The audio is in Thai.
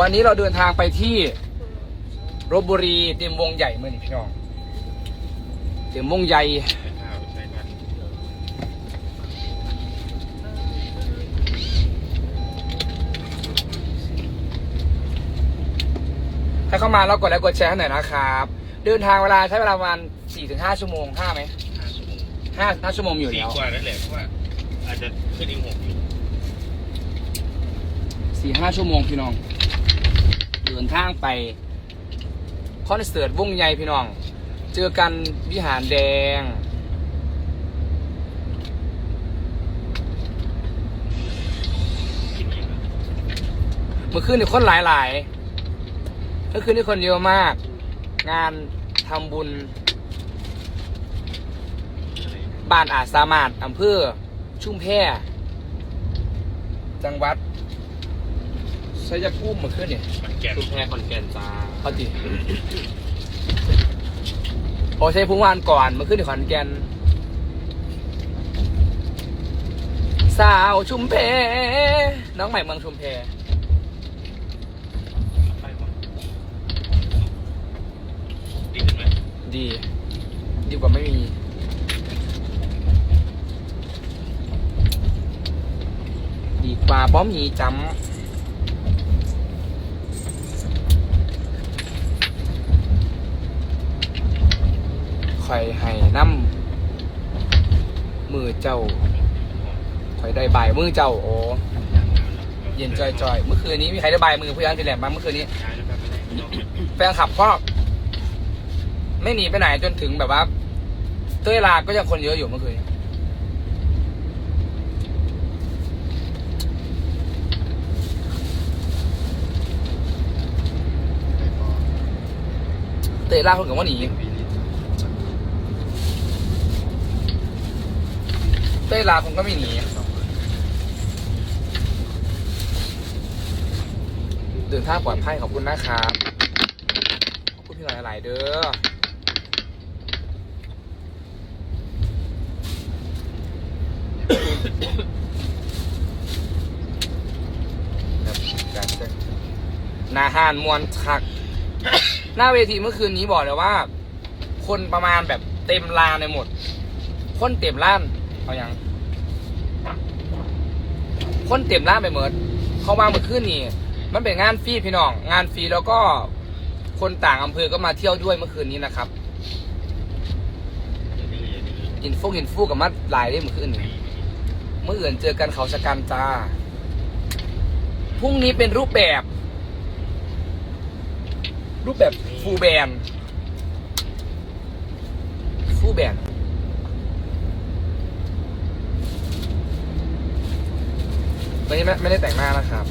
วันนี้เราเดินทางไปที่รบบุรีเต็มวงใหญ่เมื่อนี่พี่น้องเต็มวงใหญ่ข้าวใช่บ้านให้เข้ามาแล้วกดไลค์กดแชร์ให้หน่อยนะครับ เดินทางเวลาใช้เวลาประมาณสี่ถึงห้าชั่วโมงห้าไหมห้าชั่วโมงห้าห้าชั่วโมงอยู่สี่แล้วกว่านั่นแหละเพราะว่าอาจจะขึ้นอีกหกอยู่สี่ห้าชั่วโมงพี่น้อง เดินทางไปคอนเสิร์ตวงใหญ่พี่น้อง เจอกันวิหารแดง เมื่อคืนนี่คนหลายหลายๆเมื่อคืนนี่คนเยอะมาก งานทำบุญ บ้านอาจสามารถอำเภอชุ่มแพจังหวัด ชัยภูมิเมื่อคืนนี่มันแก่นชุมแพคอนแกนจ้าเอาจิโอ้ใช่พุ่งวานก่อนเมื่อคืนที่ขอนแก่นสาวชุมแพน้องใหม่เมืองชุมแพไปก่อนดีขึ้นไหมดี ดีกว่าไม่มี ดีกว่าป้อมหีจำ คอยให้น้ำมือเจ้าคอยได้บายมือเจ้าโอ้เย็นจอยๆเมื่อคืนนี้มีใครได้บายมือพื่อันที่แหลมบ้างเมื่อคืนนี้แล้วครับไปไหนนอกแฟนขับก็ไม่หนีไปไหนจนถึงแบบว่าเต้ยลาก็ยังคนเยอะอยู่เมื่อคืนเต้ยลาคนกับว่าหนี ต้ยลาคนก็ไม่หนีเดินท่าปลอดภัยขอบคุณนะครับขอบคุณพี่หลายหลายๆเด้อครับการเต้นนาฮานมวนคัก หน้าเวทีเมื่อคืนนี้บอกเลยว่า คนประมาณแบบเต็มลานในหมด คนเต็มล้าน เอายังคนเต็มล้านไปหมดเข้ามาเมื่อคืนนี้มันเป็นงานฟรีพี่น้อง งานฟรีแล้วก็คนต่างอำเภอก็มาเที่ยวด้วยเมื่อคืนนี้นะครับอย่าดื้ออย่าดื้ออินฟูอินฟูกับมัดหลายได้เมื่อคืนนี้เมื่ออื่นเจอกันเขาชะกันจ้า พรุ่งนี้เป็นรูปแบบ รูปแบบฟูลแบนฟูลแบนวัน นี้ไม่ไม่ได้แต่งหน้านะครับ